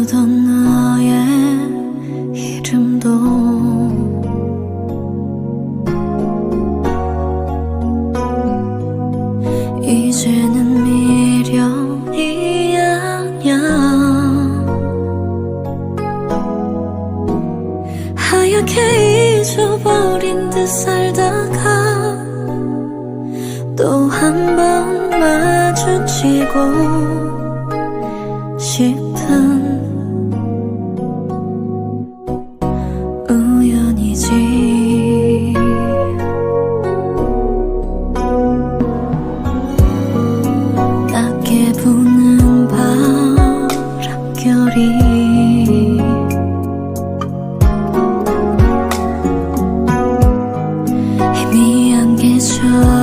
부르던 너의 이름도 이제는 미련이 아냐 하얗게 잊어버린 듯 살다가 또 한 번 마주치고 낮게 부는 바람결이 희미한 계절.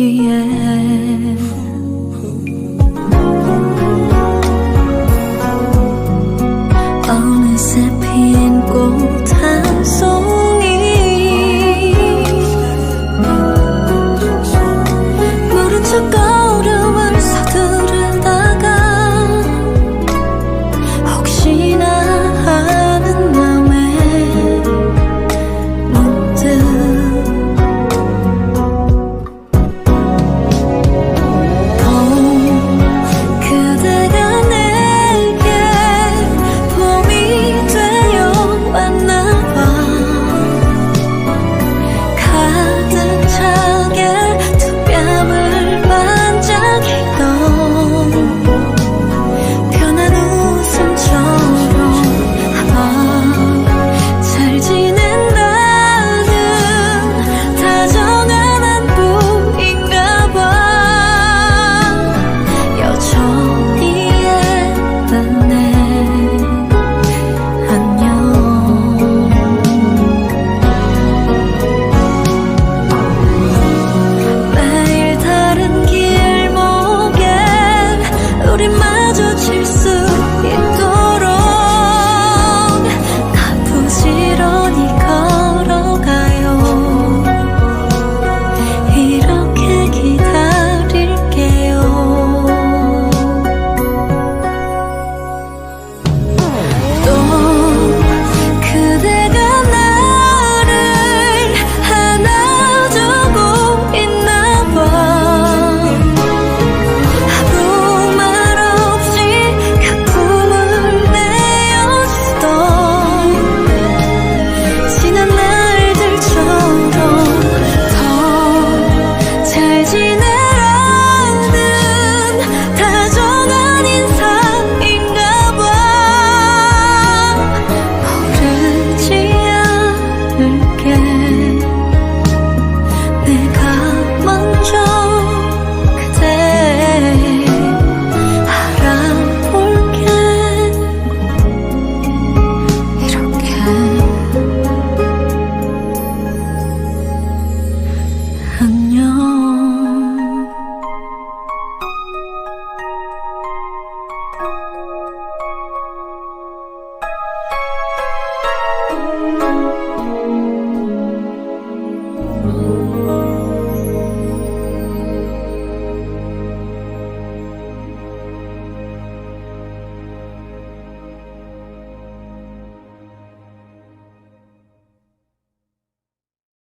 yeah.